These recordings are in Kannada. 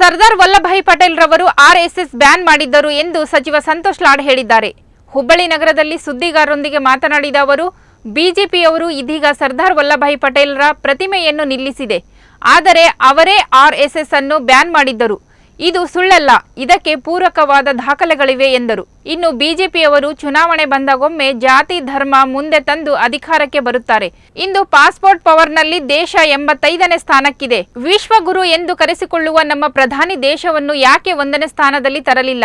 ಸರ್ದಾರ್ ವಲ್ಲಭಾಯಿ ಪಟೇಲ್ ರವರು ಆರ್ಎಸ್ಎಸ್ ಬ್ಯಾನ್ ಮಾಡಿದ್ದರು ಎಂದು ಸಚಿವ ಸಂತೋಷ್ ಲಾಡ್ ಹೇಳಿದ್ದಾರೆ. ಹುಬ್ಬಳ್ಳಿ ನಗರದಲ್ಲಿ ಸುದ್ದಿಗಾರರೊಂದಿಗೆ ಮಾತನಾಡಿದ ಅವರು, ಬಿಜೆಪಿಯವರು ಇದೀಗ ಸರ್ದಾರ್ ವಲ್ಲಭಾಯಿ ಪಟೇಲ್ರ ಪ್ರತಿಮೆಯನ್ನು ನಿಲ್ಲಿಸಿದೆ. ಆದರೆ ಅವರೇ ಆರ್ಎಸ್ಎಸ್ ಅನ್ನು ಬ್ಯಾನ್ ಮಾಡಿದ್ದರು. ಇದು ಸುಳ್ಳಲ್ಲ, ಇದಕ್ಕೆ ಪೂರಕವಾದ ದಾಖಲೆಗಳಿವೆ ಎಂದರು. ಇನ್ನು ಬಿಜೆಪಿಯವರು ಚುನಾವಣೆ ಬಂದಾಗೊಮ್ಮೆ ಜಾತಿ, ಧರ್ಮ ಮುಂದೆ ತಂದು ಅಧಿಕಾರಕ್ಕೆ ಬರುತ್ತಾರೆ. ಇಂದು ಪಾಸ್ಪೋರ್ಟ್ ಪವರ್ನಲ್ಲಿ ದೇಶ ಎಂಬತ್ತೈದನೇ ಸ್ಥಾನಕ್ಕಿದೆ. ವಿಶ್ವಗುರು ಎಂದು ಕರೆಸಿಕೊಳ್ಳುವ ನಮ್ಮ ಪ್ರಧಾನಿ ದೇಶವನ್ನು ಯಾಕೆ ಒಂದನೇ ಸ್ಥಾನದಲ್ಲಿ ತರಲಿಲ್ಲ?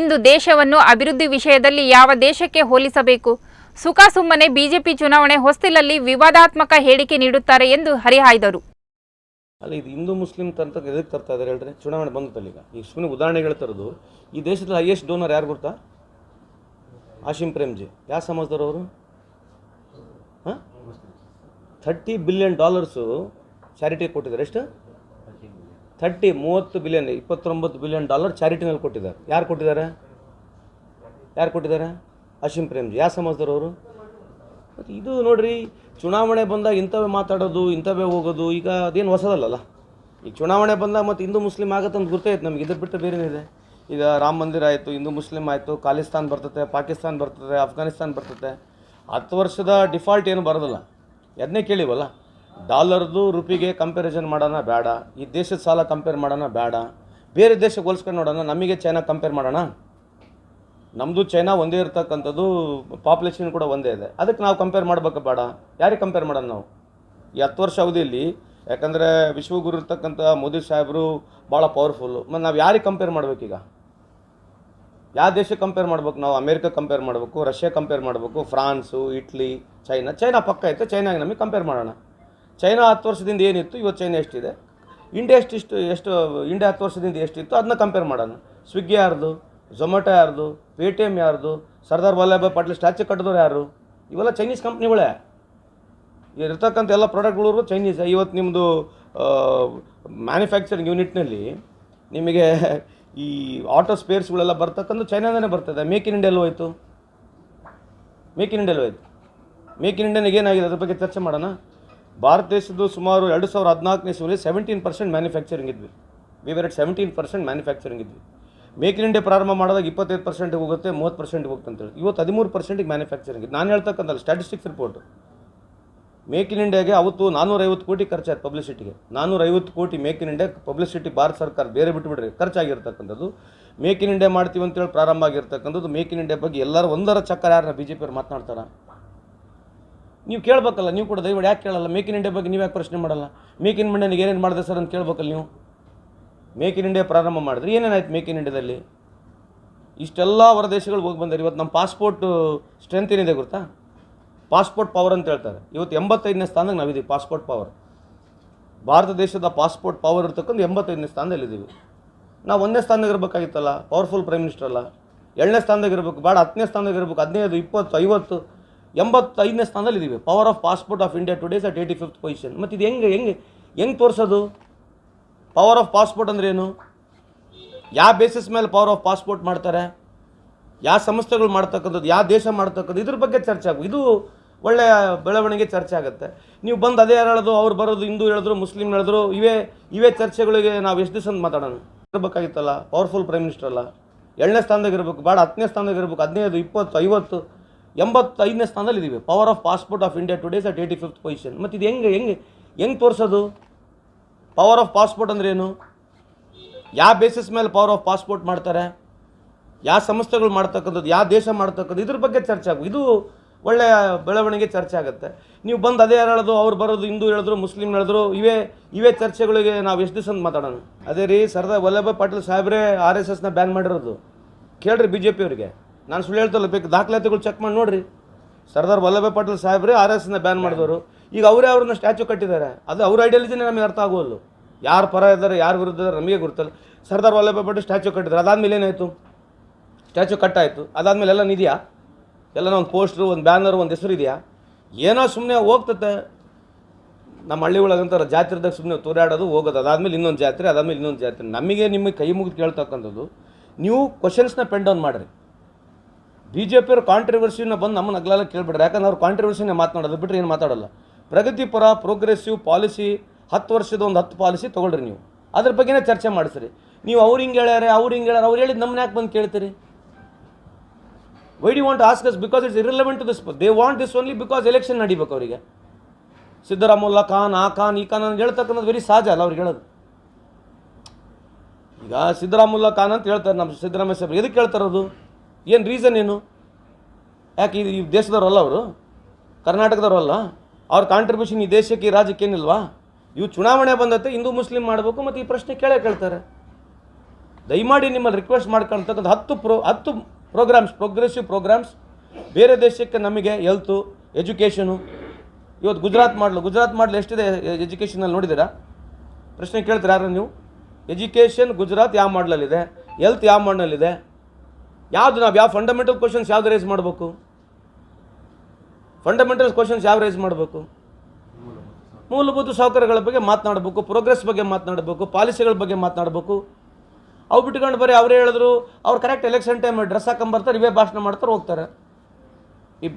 ಇಂದು ದೇಶವನ್ನು ಅಭಿವೃದ್ಧಿ ವಿಷಯದಲ್ಲಿ ಯಾವ ದೇಶಕ್ಕೆ ಹೋಲಿಸಬೇಕು? ಸುಖ ಸುಮ್ಮನೆ ಬಿಜೆಪಿ ಚುನಾವಣೆ ಹೊಸ್ತಿಲಲ್ಲಿ ವಿವಾದಾತ್ಮಕ ಹೇಳಿಕೆ ನೀಡುತ್ತಾರೆ ಎಂದು ಹರಿಹಾಯ್ದರು. ಅಲ್ಲ ಇದು ಹಿಂದೂ ಮುಸ್ಲಿಂ ತಂತ ಎದಕ್ಕೆ ತರ್ತಾ ಇದ್ದಾರೆ ಹೇಳ್ರಿ? ಚುನಾವಣೆ ಬಂತು ಈಗ ಈಗ ಸುಮ್ಮನೆ ಉದಾಹರಣೆಗಳು ತರೋದು. ಈ ದೇಶದ ಹೈಯೆಸ್ಟ್ ಡೋನರ್ ಯಾರು ಗೊತ್ತಾ ಆಶಿಂ ಪ್ರೇಮ್ಜಿ. ಯಾವ ಸಮಾಜದವ್ರು ಹಾಂ? ಥರ್ಟಿ ಬಿಲಿಯನ್ ಡಾಲರ್ಸು ಚಾರಿಟಿಗೆ ಕೊಟ್ಟಿದ್ದಾರೆ. ಎಷ್ಟು? ಥರ್ಟಿ ಮೂವತ್ತು ಬಿಲಿಯನ್ ಇಪ್ಪತ್ತೊಂಬತ್ತು ಬಿಲಿಯನ್ ಡಾಲರ್ ಚಾರಿಟಿನಲ್ಲಿ ಕೊಟ್ಟಿದ್ದಾರೆ. ಯಾರು ಕೊಟ್ಟಿದ್ದಾರೆ? ಯಾರು ಕೊಟ್ಟಿದ್ದಾರೆ? ಆಶಿಮ್ ಪ್ರೇಮ್ಜಿ. ಯಾವ ಸಮಾಜದವ್ರು ಮತ್ತು ಇದು ನೋಡ್ರಿ, ಚುನಾವಣೆ ಬಂದಾಗ ಇಂಥವೇ ಮಾತಾಡೋದು, ಇಂಥವೇ ಹೋಗೋದು, ಈಗ ಅದೇನು ಹೊಸದಲ್ಲಲ್ಲ? ಈಗ ಚುನಾವಣೆ ಬಂದಾಗ ಮತ್ತು ಹಿಂದೂ ಮುಸ್ಲಿಂ ಆಗುತ್ತೆ ಅಂತ ಗೊತ್ತಾಯ್ತು ನಮ್ಗೆ, ಇದ್ರ ಬಿಟ್ಟು ಬೇರೆ ಇದೆ? ಈಗ ರಾಮ ಮಂದಿರ ಆಯಿತು, ಹಿಂದೂ ಮುಸ್ಲಿಂ ಆಯಿತು, ಖಾಲಿಸ್ತಾನ್ ಬರ್ತದೆ ಪಾಕಿಸ್ತಾನ್ ಬರ್ತದೆ ಅಫ್ಘಾನಿಸ್ತಾನ್ ಬರ್ತದೆ ಹತ್ತು ವರ್ಷದ ಡಿಫಾಲ್ಟ್ ಏನು ಬರೋದಿಲ್ಲ. ಅದನ್ನೇ ಕೇಳಿವಲ್ಲ? ಡಾಲರ್ದು ರುಪಿಗೆ ಕಂಪ್ಯಾರಿಸನ್ ಮಾಡೋಣ ಬೇಡ, ಈ ದೇಶದ ಸಾಲ ಕಂಪೇರ್ ಮಾಡೋಣ ಬೇಡ. ಬೇರೆ ದೇಶಕ್ಕೆ ಹೋಲಿಸ್ಕೊಂಡು ನೋಡೋಣ, ನಮಗೆ ಚೈನಾ ಕಂಪೇರ್ ಮಾಡೋಣ? ನಮ್ಮದು ಚೈನಾ ಒಂದೇ ಇರ್ತಕ್ಕಂಥದ್ದು ಪಾಪ್ಯುಲೇಷನ್ ಕೂಡ ಒಂದೇ ಇದೆ. ಅದಕ್ಕೆ ನಾವು ಕಂಪೇರ್ ಮಾಡ್ಬೇಕು ಬೇಡ. ಯಾರಿಗೆ ಕಂಪೇರ್ ಮಾಡೋಣ ನಾವು? ಈ ಹತ್ತು ವರ್ಷ ಅವಧಿಯಲ್ಲಿ, ಯಾಕಂದರೆ ವಿಶ್ವಗುರು ಇರ್ತಕ್ಕಂಥ ಮೋದಿ ಸಾಹೇಬರು ಭಾಳ ಪವರ್ಫುಲ್ಲು ಮತ್ತು ನಾವು ಯಾರಿಗೆ ಕಂಪೇರ್ ಮಾಡಬೇಕೀಗ? ಯಾವ ದೇಶಕ್ಕೆ ಕಂಪೇರ್ ಮಾಡ್ಬೇಕು ನಾವು? ಅಮೇರಿಕ ಕಂಪೇರ್ ಮಾಡಬೇಕು, ರಷ್ಯಾ ಕಂಪೇರ್ ಮಾಡಬೇಕು, ಫ್ರಾನ್ಸು, ಇಟ್ಲಿ, ಚೈನಾ. ಚೈನಾ ಪಕ್ಕ ಐತೆ ಚೈನಾಗೆ ನಮಗೆ ಕಂಪೇರ್ ಮಾಡೋಣ. ಚೈನಾ ಹತ್ತು ವರ್ಷದಿಂದ ಏನಿತ್ತು, ಇವತ್ತು ಚೈನಾ ಎಷ್ಟಿದೆ? ಇಂಡಿಯಾ ಎಷ್ಟಿಷ್ಟು, ಎಷ್ಟು, ಇಂಡಿಯಾ ಹತ್ತು ವರ್ಷದಿಂದ ಎಷ್ಟಿತ್ತು, ಅದನ್ನ ಕಂಪೇರ್ ಮಾಡೋಣ. ಸ್ವಿಗ್ಗಿ ಯಾರ್ದು ಝೊಮ್ಯಾಟೊ ಯಾರ್ದು? ಎಂ ಯಾರ್ದು? ಸರ್ದಾರ್ ವಲ್ಲಭಾಯ್ ಪಾಟೀಲ್ ಸ್ಟ್ಯಾಚು ಕಟ್ಟಿದವ್ರು ಯಾರು? ಇವೆಲ್ಲ ಚೈನೀಸ್ ಕಂಪ್ನಿಗಳೇ ಇರ್ತಕ್ಕಂಥ ಎಲ್ಲ ಪ್ರಾಡಕ್ಟ್ಗಳು ಚೈನೀಸ್ ಇವತ್ತು ನಿಮ್ಮದು ಮ್ಯಾನುಫ್ಯಾಕ್ಚರಿಂಗ್ ಯೂನಿಟ್ನಲ್ಲಿ ನಿಮಗೆ ಈ ಆಟೋ ಸ್ಪೇರ್ಸ್ಗಳೆಲ್ಲ ಬರ್ತಕ್ಕಂಥ ಚೈನಾದೇ ಬರ್ತದೆ. ಮೇಕ್ ಇನ್ ಇಂಡಿಯಲ್ಲಿ ಹೋಯ್ತು. ಮೇಕ್ ಇನ್ ಇಂಡಿಯಲ್ಲಿ ಹೋಯ್ತು. ಮೇಕ್ ಇನ್ ಇಂಡಿಯನ್ ಏನಾಗಿದೆ? ಅದ್ರ ಬಗ್ಗೆ ಚರ್ಚೆ ಮಾಡೋಣ. ಭಾರತ ದೇಶದ್ದು ಸುಮಾರು ಎರಡು ಸಾವಿರದ ಹದಿನಾಲ್ಕನೇ ಇಸ್ವಿಯಲ್ಲಿ ಸೆವೆಂಟೀನ್ ಪರ್ಸೆಂಟ್ ಮ್ಯಾನುಫ್ಯಾಕ್ಚರಿಂಗ್ ಇದ್ವಿ. We were at seventeen percent manufacturing ಇದ್ವಿ. ಮೇಕ್ ಇನ್ ಇಂಡಿಯಾ ಪ್ರಾರಂಭ ಮಾಡಿದಾಗ ಇಪ್ಪತ್ತೈದು ಪರ್ಸೆಂಟಿಗೆ ಹೋಗುತ್ತೆ, ಮೂವತ್ತು ಪರ್ಸೆಂಟ್ ಹೋಗುತ್ತೆ ಅಂತೇಳಿ ಇವತ್ತು ಹದಿಮೂರು ಪರ್ಸೆಂಟಿಗೆ ಮ್ಯಾನುಫ್ಯಾಕ್ಚರಿಂಗ್ ನಾನು ಹೇಳ್ತಕ್ಕಂಥ ಸ್ಟ್ಯಾಟಿಸ್ಟಿಕ್ಸ್ ರಿಪೋರ್ಟು ಮೇಕ್ ಇನ್ ಇಂಡಿಯಾಗೆ ಅವತ್ತು ನಾನ್ನೂರೈವತ್ತು ಕೋಟಿ ಖರ್ಚಾಯ್ತು ಪಬ್ಲಿಸಿಟಿಗೆ ನಾನ್ನೂರೈವತ್ತು ಕೋಟಿ make in India publicity Bharat ಸರ್ಕಾರ ಬೇರೆ ಬಿಟ್ಟುಬಿಡ್ರಿ ಖರ್ಚಾಗಿರ್ತಕ್ಕಂಥದ್ದು. ಮೇಕ್ ಇನ್ ಇಂಡಿಯಾ ಮಾಡ್ತೀವಿ ಅಂತೇಳಿ ಪ್ರಾರಂಭ ಆಗಿರ್ತಕ್ಕಂಥದ್ದು. ಮೇಕ್ ಇನ್ ಇಂಡಿಯಾ ಬಗ್ಗೆ ಎಲ್ಲರೂ ಒಂದರ ಚಕ್ಕರ ಯಾರನ್ನ ಬಿ ಜೆ ಪಿಯವ್ರು ಮಾತನಾಡ್ತಾರೆ? ನೀವು ಕೇಳಬೇಕಲ್ಲ, ನೀವು ಕೂಡ ದಯವಿಟ್ಟು ಯಾಕೆ ಕೇಳಲ್ಲ? ಮೇಕ್ ಇನ್ ಇಂಡಿಯಾ ಬಗ್ಗೆ ನೀವು ಯಾಕೆ ಪ್ರಶ್ನೆ ಮಾಡಲ್ಲ? ಮೇಕ್ ಇನ್ ಇಂಡಿಯಾನಿಗೆ ಏನೇನು ಮಾಡಿದೆ ಸರ್ ಅಂತ ಕೇಳಬೇಕಲ್ಲ ನೀವು? ಮೇಕ್ ಇನ್ ಇಂಡಿಯಾ ಪ್ರಾರಂಭ ಮಾಡಿದ್ರೆ. ಏನೇನಾಯ್ತು ಮೇಕ್ ಇನ್ ಇಂಡಿಯಾದಲ್ಲಿ ಇಷ್ಟೆಲ್ಲ ಹೊರ ದೇಶಗಳು ಹೋಗಿ ಬಂದಾರೆ. ಇವತ್ತು ನಮ್ಮ ಪಾಸ್ಪೋರ್ಟ್ ಸ್ಟ್ರೆಂತ್ ಏನಿದೆ ಗೊತ್ತಾ? ಪಾಸ್ಪೋರ್ಟ್ ಪವರ್ ಅಂತ ಹೇಳ್ತಾರೆ. ಇವತ್ತು ಎಂಬತ್ತೈದನೇ ಸ್ಥಾನದಾಗ ನಾವಿದ್ದೀವಿ ಪಾಸ್ಪೋರ್ಟ್ ಪವರ್ ಭಾರತ ದೇಶದ ಪಾಸ್ಪೋರ್ಟ್ ಪವರ್ ಇರ್ತಕ್ಕಂಥ ಎಂಬತ್ತೈದನೇ ಸ್ಥಾನದಲ್ಲಿದ್ದೀವಿ. ನಾವು ಒಂದನೇ ಸ್ಥಾನದಾಗ ಇರಬೇಕಾಗಿತ್ತಲ್ಲ ಪವರ್ಫುಲ್ ಪ್ರೈಮ್ ಮಿನಿಸ್ಟರ್ ಅಲ್ಲ. ಏಳನೇ ಸ್ಥಾನದಾಗ ಇರಬೇಕು, ಬೇಡ, ಹತ್ತನೇ ಸ್ಥಾನದಾಗ ಇರಬೇಕು, ಹದಿನೈದು, ಇಪ್ಪತ್ತು, ಐವತ್ತು, ಎಂಬತ್ತೈದನೇ ಸ್ಥಾನದಲ್ಲಿ ಇದ್ದೀವಿ power of passport of India today's at eighty fifth position ಮತ್ತು ಇದು ಹೆಂಗೆ ಹೆಂಗೆ ಹೆಂಗೆ ತೋರಿಸೋದು? ಪವರ್ ಆಫ್ ಪಾಸ್ಪೋರ್ಟ್ ಅಂದ್ರೆ ಏನು? ಯಾವ ಬೇಸಿಸ್ ಮೇಲೆ ಪವರ್ ಆಫ್ ಪಾಸ್ಪೋರ್ಟ್ ಮಾಡ್ತಾರೆ? ಯಾವ ಸಂಸ್ಥೆಗಳು ಮಾಡ್ತಕ್ಕಂಥದ್ದು ಯಾವ ದೇಶ ಮಾಡ್ತಕ್ಕಂಥದ್ದು, ಇದ್ರ ಬಗ್ಗೆ ಚರ್ಚೆ ಆಗು ಇದು ಒಳ್ಳೆಯ ಬೆಳವಣಿಗೆ ಚರ್ಚೆ ಆಗುತ್ತೆ. ನೀವು ಬಂದು ಅದೇ ಹೇಳೋದು ಅವ್ರು ಬರೋದು, ಹಿಂದೂ ಹೇಳಿದ್ರು, ಮುಸ್ಲಿಂ ಹೇಳಿದ್ರು, ಇವೇ ಇವೇ ಚರ್ಚೆಗಳಿಗೆ ನಾವು ಎಷ್ಟು ದಿವಸ ಮಾತಾಡೋಣ? ಇರಬೇಕಾಗಿತ್ತಲ್ಲ? ಪವರ್ಫುಲ್ ಪ್ರೈಮ್ ಮಿನಿಸ್ಟರ್ ಅಲ್ಲ. ಏಳನೇ ಸ್ಥಾನದಾಗ ಇರಬೇಕು, ಬೇಡ, ಹತ್ತನೇ ಸ್ಥಾನದಾಗ ಇರಬೇಕು, ಹದಿನೈದು, ಇಪ್ಪತ್ತು, ಐವತ್ತು, ಎಂಬತ್ತೈದನೇ ಸ್ಥಾನದಲ್ಲಿ ಇದ್ದೀವಿ power of passport of India today's at eighty fifth position ಮತ್ತು ಇದು ಹೆಂಗೆ ಹೆಂಗೆ ಹೆಂಗೆ ತೋರಿಸೋದು? ಪವರ್ ಆಫ್ ಪಾಸ್ಪೋರ್ಟ್ ಅಂದ್ರೆ ಏನು? ಯಾವ ಬೇಸಿಸ್ ಮೇಲೆ ಪವರ್ ಆಫ್ ಪಾಸ್ಪೋರ್ಟ್ ಮಾಡ್ತಾರೆ? ಯಾವ ಸಂಸ್ಥೆಗಳು ಮಾಡ್ತಕ್ಕಂಥದ್ದು ಯಾವ ದೇಶ ಮಾಡ್ತಕ್ಕಂಥದ್ದು, ಇದ್ರ ಬಗ್ಗೆ ಚರ್ಚೆ ಆಗು ಇದು ಒಳ್ಳೆಯ ಬೆಳವಣಿಗೆ ಚರ್ಚೆ ಆಗುತ್ತೆ. ನೀವು ಬಂದು ಅದೇ ಹೇಳೋದು ಅವ್ರು ಬರೋದು, ಹಿಂದೂ ಹೇಳಿದ್ರು, ಮುಸ್ಲಿಂ ಹೇಳಿದ್ರು, ಇವೇ ಇವೇ ಚರ್ಚೆಗಳಿಗೆ ನಾವು ಎಷ್ಟು ದಿವಸ ಮಾತಾಡೋಣ? ಅದೇ ರೀ ಸರ್ದಾರ್ ವಲ್ಲಭಾಯ್ ಪಾಟೀಲ್ ಸಾಹೇಬ್ರೆ ಆರ್ ಎಸ್ ಎಸ್ನ ಬ್ಯಾನ್ ಮಾಡಿರೋದು. ಕೇಳ್ರಿ ಬಿ ಜೆ ಪಿಯವ್ರಿಗೆ ನಾನು ಸುಳ್ಳು ಹೇಳ್ತಲ್ಲ, ಬೇಕು, ದಾಖಲಾತಿಗಳು ಚೆಕ್ ಮಾಡಿ ನೋಡ್ರಿ. ಸರ್ದಾರ್ ವಲ್ಲಭಾಯ್ ಪಟೇಲ್ ಸಾಹೇಬ್ರೆ ಆರ್ ಎಸ್ ಎಸ್ನ ಬ್ಯಾನ್ ಮಾಡಿದವರು. ಈಗ ಅವರೇ ಅವ್ರನ್ನ ಸ್ಟ್ಯಾಚು ಕಟ್ಟಿದ್ದಾರೆ. ಅದು ಅವ್ರ ಐಡಿಯಾಲಜಿನೇ ನಮಗೆ ಅರ್ಥ ಆಗೋಲ್ಲ ಯಾರು ಪರ ಇದ್ದಾರೆ, ಯಾರು ವಿರುದ್ಧ ಇದ್ದಾರೆ ನಮಗೆ ಗೊತ್ತಲ್ಲ. ಸರ್ದಾರ್ ವಲ್ಲಭಾಯ್ ಪಟೇಲ್ ಸ್ಟ್ಯಾಚು ಕಟ್ಟಿದ್ದಾರೆ. ಅದಾದಮೇಲೆ ಏನಾಯಿತು? ಸ್ಟ್ಯಾಚು ಕಟ್ಟಾಯಿತು ಅದಾದಮೇಲೆ ಎಲ್ಲ ಇದೆಯಾ ಎಲ್ಲ ಒಂದು ಪೋಸ್ಟ್ರು ಒಂದು ಬ್ಯಾನರ್ ಒಂದು ಹೆಸರು ಇದೆಯಾ? ಏನೋ ಸುಮ್ಮನೆ ಹೋಗ್ತತೆ. ನಮ್ಮ ಹಳ್ಳಿ ಒಳಗಂತಾರೆ ಜಾತ್ರೆದಾಗ ಸುಮ್ಮನೆ ತೂರಾಡೋದು, ಹೋಗೋದು. ಅದಾದಮೇಲೆ ಇನ್ನೊಂದು ಜಾತ್ರೆ, ಅದಾದಮೇಲೆ ಇನ್ನೊಂದು ಜಾತ್ರೆ. ನಮಗೆ ನಿಮಗೆ ಕೈ ಮುಗಿದು ಕೇಳ್ತಕ್ಕಂಥದ್ದು, ನೀವು ಕ್ವಶನ್ಸ್ನ ಪೆಂಡ್ ಡೌನ್ ಮಾಡಿರಿ. ಬಿ ಜೆ ಪಿಯವ್ರು ಕಾಂಟ್ರವರ್ಸಿನ ಬಂದು ನಮ್ಮನ್ನು ಅಗ್ಲೆಲ್ಲ ಕೇಳ್ಬಿಡ್ರಿ ಯಾಕಂದ್ರೆ ಅವ್ರು ಕಾಂಟ್ರವರ್ಸಿನೇ ಮಾತನಾಡೋದು ಬಿಟ್ಟರೆ ಏನು ಮಾತಾಡಲ್ಲ. ಪ್ರಗತಿಪರ ಪ್ರೋಗ್ರೆಸಿವ್ ಪಾಲಿಸಿ ಹತ್ತು ವರ್ಷದ ಒಂದು ಹತ್ತು ಪಾಲಿಸಿ ತೊಗೊಳ್ರಿ ನೀವು. ಅದ್ರ ಬಗ್ಗೆನೇ ಚರ್ಚೆ ಮಾಡಿಸ್ರಿ. ನೀವು ಅವ್ರು ಹಿಂಗೆ ಹೇಳ್ಯಾರೆ, ಅವ್ರು ಹಿಂಗೆ ಹೇಳ್ಯಾರ, ಅವ್ರು ಹೇಳಿದ್ ನಮ್ಮನ್ನ ಯಾಕೆ ಬಂದು ಕೇಳ್ತೀರಿ? Why the want ask us because it's irrelevant to this they want this only because election ನಡಿಬೇಕು ಅವರಿಗೆ. ಸಿದ್ದರಾಮುಲ್ಲಾ ಖಾನ್, ಆ ಖಾನ್, ಈ ಖಾನ್ ಅಂತ ಹೇಳ್ತಕ್ಕಂಥದ್ದು ವೆರಿ ಸಹಜ ಅಲ್ಲ ಅವ್ರಿಗೆ ಹೇಳೋದು. ಈಗ ಸಿದ್ದರಾಮುಲ್ಲಾ ಖಾನ್ ಅಂತ ಹೇಳ್ತಾರೆ ನಮ್ಮ ಸಿದ್ದರಾಮಯ್ಯ ಸಾಹೇಬ್ರು. ಎದಕ್ಕೆ ಹೇಳ್ತಾರದು ಏನು ರೀಸನ್ ಏನು? ಯಾಕೆ ಇದು ಈ ದೇಶದವರಲ್ಲ ಅವರು? ಕರ್ನಾಟಕದವ್ರಲ್ಲ? ಅವ್ರ ಕಾಂಟ್ರಿಬ್ಯೂಷನ್ ಈ ದೇಶಕ್ಕೆ, ಈ ರಾಜ್ಯಕ್ಕೆ ಏನಿಲ್ವಾ? ಇವು ಚುನಾವಣೆ ಬಂದತ್ತೆ ಹಿಂದೂ, ಮುಸ್ಲಿಂ ಮಾಡಬೇಕು ಮತ್ತು ಈ ಪ್ರಶ್ನೆ ಕೇಳೇ ಕೇಳ್ತಾರೆ. ದಯಮಾಡಿ ನಿಮ್ಮಲ್ಲಿ ರಿಕ್ವೆಸ್ಟ್ ಮಾಡ್ಕೊಳ್ತಕ್ಕಂಥ ಹತ್ತು ಪ್ರೋ ಹತ್ತು ಪ್ರೋಗ್ರಾಮ್ಸ್ ಪ್ರೋಗ್ರೆಸಿವ್ ಪ್ರೋಗ್ರಾಮ್ಸ್ ಬೇರೆ ದೇಶಕ್ಕೆ ನಮಗೆ ಹೆಲ್ತು ಎಜುಕೇಷನು ಇವತ್ತು ಗುಜರಾತ್ ಮಾಡಲು. ಗುಜರಾತ್ ಮಾಡಲು ಎಷ್ಟಿದೆ ಎಜುಕೇಷನಲ್ಲಿ ನೋಡಿದ್ದೀರಾ? ಪ್ರಶ್ನೆ ಕೇಳ್ತೀರಾ ಯಾರು ನೀವು? ಎಜುಕೇಷನ್ ಗುಜರಾತ್ ಯಾವ ಮಾಡಲಲ್ಲಿದೆ? ಹೆಲ್ತ್ ಯಾವ ಮಾಡಲಿದೆ ಯಾವುದು ನಾವು ಯಾವ ಫಂಡಮೆಂಟಲ್ ಕ್ವಶನ್ಸ್ ಯಾವ್ದು ರೈಸ್ ಮಾಡಬೇಕು? ಫಂಡಮೆಂಟಲ್ ಕ್ವಶನ್ಸ್ ಯಾವ ರೈಸ್ ಮಾಡಬೇಕು? ಮೂಲಭೂತ ಸೌಕರ್ಯಗಳ ಬಗ್ಗೆ ಮಾತನಾಡಬೇಕು ಪ್ರೋಗ್ರೆಸ್ ಬಗ್ಗೆ ಮಾತನಾಡಬೇಕು ಪಾಲಿಸಿಗಳ ಬಗ್ಗೆ ಮಾತನಾಡಬೇಕು. ಅವು ಬಿಟ್ಕೊಂಡು ಬರೀ ಅವರೇ ಹೇಳಿದ್ರು ಅವ್ರು ಕರೆಕ್ಟ್ ಎಲೆಕ್ಷನ್ ಟೈಮ್ ಡ್ರೆಸ್ ಹಾಕೊಂಬರ್ತಾರೆ ಇವೇ ಭಾಷಣ ಮಾಡ್ತಾರೆ ಹೋಗ್ತಾರೆ. ಈ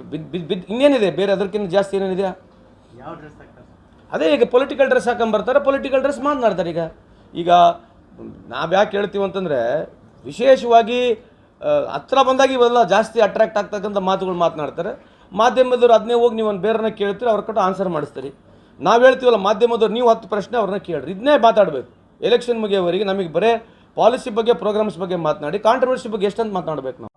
ಇನ್ನೇನಿದೆ? ಬೇರೆ ಅದಕ್ಕಿಂತ ಜಾಸ್ತಿ ಏನೇನಿದೆ ಯಾವ ಡ್ರೆಸ್ ಹಾಕ್ತಾರೆ? ಅದೇ ಈಗ ಪೊಲಿಟಿಕಲ್ ಡ್ರೆಸ್ ಹಾಕೊಂಬರ್ತಾರೆ ಪೊಲಿಟಿಕಲ್ ಡ್ರೆಸ್ ಮಾತನಾಡ್ತಾರೆ ಈಗ. ಈಗ ನಾವು ಯಾಕೆ ಹೇಳ್ತೀವಿ ಅಂತಂದರೆ ವಿಶೇಷವಾಗಿ ಹತ್ರ ಬಂದಾಗ ಇವೆಲ್ಲ ಜಾಸ್ತಿ ಅಟ್ರಾಕ್ಟ್ ಆಗ್ತಕ್ಕಂಥ ಮಾತುಗಳು ಮಾತನಾಡ್ತಾರೆ. ಮಾಧ್ಯಮದವ್ರು ಅದನ್ನೇ ಹೋಗಿ ನೀವು ಒಂದು ಬೇರೆನ ಕೇಳ್ತೀರಿ, ಅವ್ರ ಕಟ್ಟು ಆನ್ಸರ್ ಮಾಡಿಸ್ತೀರಿ. ನಾವು ಹೇಳ್ತೀವಲ್ಲ, ಮಾಧ್ಯಮದವ್ರು ನೀವು ಹತ್ತು ಪ್ರಶ್ನೆ ಅವ್ರನ್ನ ಕೇಳ್ರಿ. ಇದನ್ನೇ ಮಾತಾಡಬೇಕು. ಎಲೆಕ್ಷನ್ ಮುಗಿಯೋವರೆಗೆ ನಮಗೆ ಬರೇ ಪಾಲಿಸಿ ಬಗ್ಗೆ ಪ್ರೋಗ್ರಾಮ್ಸ್ ಬಗ್ಗೆ ಮಾತನಾಡಿ ಕಾಂಟ್ರವರ್ಸಿ ಬಗ್ಗೆ ಎಷ್ಟಂತ ಮಾತನಾಡಬೇಕು ನಾವು.